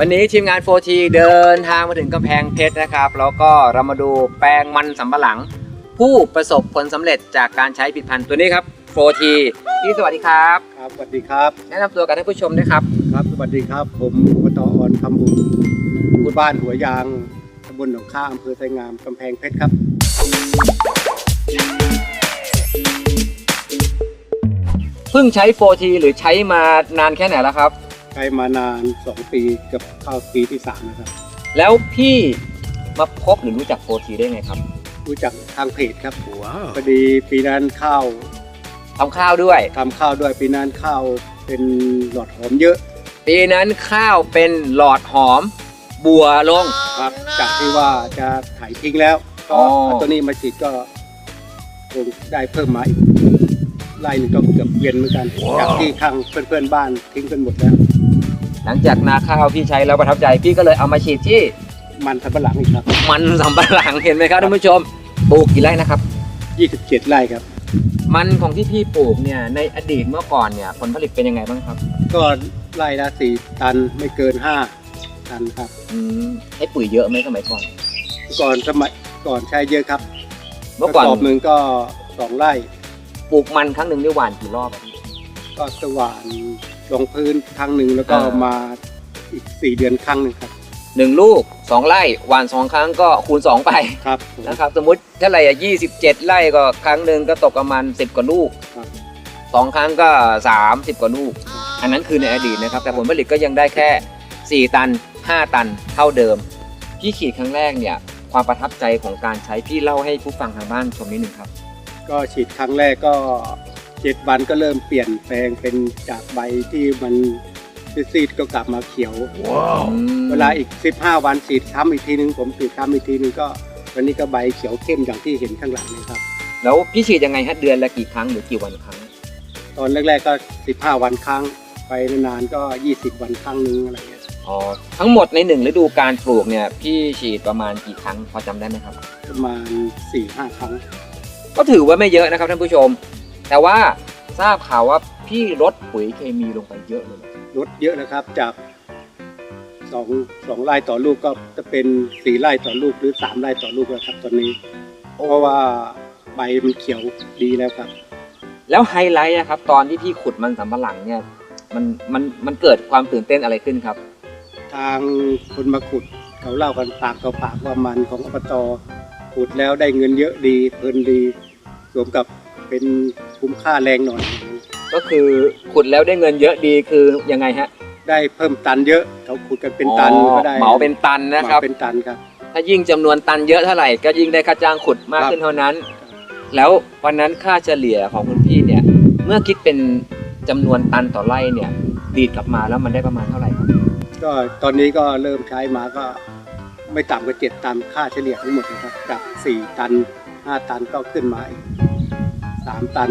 วันนี้ทีมงาน 4T เดินทางมาถึงกำแพงเพชรนะครับ แล้วก็เรามาดูแปลงมันสำปะหลัง ผู้ประสบผลสำเร็จจากการใช้ผลิดพันธุ์ตัวนี้ครับ 4T พี่สวัสดีครับ ครับ สวัสดีครับ แนะนำตัวกับท่านผู้ชมด้วยครับ ครับ สวัสดีครับ ผมอบตอ่อนคำบุญผู้บ้านหัวยางตำบลหนองข้าอำเภอไทยงามกำแพงเพชรครับ เพิ่งใช้ 4T หรือใช้มานานแค่ไหนแล้วครับใช้มานาน 2 ปีเกับเข้าปีที่ 3 นะครับ แล้วพี่มาพบหรือรู้จัก 4T ได้ไงครับรู้จักทางเพจครับพอดีปีนั้นข้าวทำข้าวด้วย ทำข้าวด้วยปีนั้นข้าวเป็นหลอดหอมเยอะปีนั้นข้าวเป็นหลอดหอม บัวลง ครับ จากที่ว่าจะถ่ายทิ้งแล้วก็อ๋อเอาตัวนี้มาฉีดก็คงได้เพิ่มมาอีกไล่หนึ่งก็เกือบเวียนเหมือนกัน จากที่ข้างเพื่อนๆบ้านทิ้งกันหมดแล้ว หลังจากนาข้าวพี่ใช้แล้วประทับใจพี่ก็เลยเอามาฉีดที่มันสับปะหลังอีกครับ มันสำปะหลังเห็นไหมครับท่านผู้ชมปลูกกี่ไร่นะครับ27ไร่ครับ มันของที่พี่ปลูกเนี่ยในอดีตเมื่อก่อนเนี่ยผลผลิตเป็นยังไงบ้างครับก็ไร่ละ4ตันไม่เกิน5ตันครับอืมให้ปุ๋ยเยอะไหมสมัยก่อน ก่อนสมัยก่อนใช้เยอะครับเมื่อก่อนกระสอบหนึ่งก็2ไร่ปลูกมันครั้งหนึ่งได้หวานกี่รอบอะพี่ก็สว่าน ลงพื้นครั้งหนึ่งแล้วก็อ่าม มาอีก4เดือนครั้งหนึ่งครับหนึ่งลูกสองไร่หวานสองครั้งก็คูณสองไป ครับนะครับสมมุติเท่าไหร่อะยี่สิบเจ็ดไร่ก็ครั้งหนึ่งก็ตกประมาณสิบกว่าลูกครับ สองครั้งก็สามสิบกว่าลูก อันนั้นคือในอดีตนะครับ แต่ผลผลิตก็ยังได้แค่สี่ตันห้าตันเท่าเดิม พี่ขีดครั้งแรกเนี่ย ความประทับใจของการใช้พี่เล่าให้ผู้ฟังทางบ้านชมนิดหนึ่งครับ ก็ฉีดครั้งแรกก็ เจ็ดวันก็เริ่มเปลี่ยนแปลงเป็นจากใบที่มันซีดๆก็กลับมาเขียว เวลาอีก 15 วันฉีดซ้ำอีกทีนึงผมฉีดซ้ำอีกทีนึงก็วันนี้ก็ใบเขียวเข้มอย่างที่เห็นข้างหลังเลยครับ แล้วพี่ฉีดยังไงฮะเดือนละกี่ครั้งหรือกี่วันครั้ง ตอนแรกๆก็ 15 วันครั้ง ไปนานๆก็ 20 วันครั้งนึงอะไรเงี้ยอ๋อทั้งหมดในหนึ่งฤดูการปลูกเนี่ยพี่ฉีดประมาณกี่ครั้งพอจำได้ไหมครับ ประมาณ4-5ครั้ง ก็ถือว่าไม่เยอะนะครับท่านผู้ชม แต่ว่าทราบข่าวว่าพี่ลดปุ๋ยเคมีลงไปเยอะเลย ลดเยอะนะครับจากสองสองไร่ต่อลูกก็จะเป็นสี่ไร่ต่อลูกหรือสามไร่ต่อลูกแล้วครับตอนนี้ เพราะว่าใบมันเขียวดีแล้วครับ แล้วไฮไลท์นะครับ ตอนที่พี่ขุดมันสำปะหลังเนี่ย มันมันมันเกิดความตื่นเต้นอะไรขึ้นครับ ทางคนมาขุดเขาเล่ากันปากต่อปากว่ามันของอบตขุดแล้วได้เงินเยอะดีเพลินดีสวมกับ เป็นคุ้มค่าแรงหน่อย ก็คือขุดแล้วได้เงินเยอะดีคือยังไงฮะได้เพิ่มตันเยอะเขาขุดกันเป็นตันอ๋อก็ได้เหมาเป็นตันนะครับเหมาเป็นตันครับ ถ้ายิ่งจำนวนตันเยอะเท่าไหร่ ก็ยิ่งได้ค่าจ้างขุดมากครับขึ้นเท่านั้น แล้ววันนั้นค่าเฉลี่ยของคุณพี่เนี่ย เมื่อคิดเป็นจำนวนตันต่อไร่เนี่ย ดีดกลับมาแล้วมันได้ประมาณเท่าไหร่ครับก็ตอนนี้ก็เริ่มใช้มาก็ไม่ต่ำกว่าเจ็ดตันค่าเฉลี่ยทั้งหมดนะครับจากสี่ตันห้าตันก็ขึ้นมาอีก สามตัน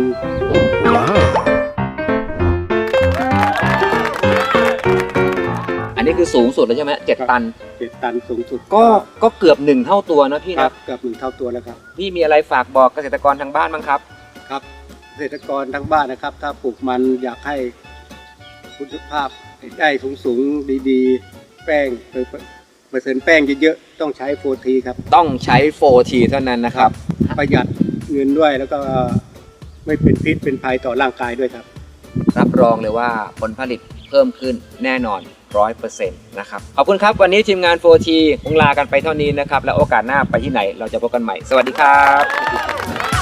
อันนี้คือสูงสุดแล้วใช่ไหมเจ็ดครับตัน เจ็ดตันสูงสุดก็ก็เกือบหนึ่งเท่าตัวนะพี่ครันะบเกือบหนึ่งเท่าตัวแล้วครับ พี่มีอะไรฝากบอกเกษตรกรทางบ้านบ้างครับ ครับเกษตรกรทั้งบ้านนะครับ ถ้าปลูกมันอยากให้คุณภาพได้สูงสูงๆดีๆ แป้งเปอร์เปอร์เซ็นต์แป้งเยอะๆต้องใช้โฟทีครับ ต้องใช้ 4T เท่านั้นนะครับ ประหยัดเงินด้วยแล้วก็ ไม่เป็นพิษเป็นภัยต่อร่างกายด้วยครับ รับรองเลยว่าผลผลิตเพิ่มขึ้นแน่นอนร้อยเปอร์เซ็นต์นะครับ ขอบคุณครับ วันนี้ทีมงาน 4T คงลากันไปเท่านี้นะครับ แล้วโอกาสหน้าไปที่ไหนเราจะพบกันใหม่ สวัสดีครับ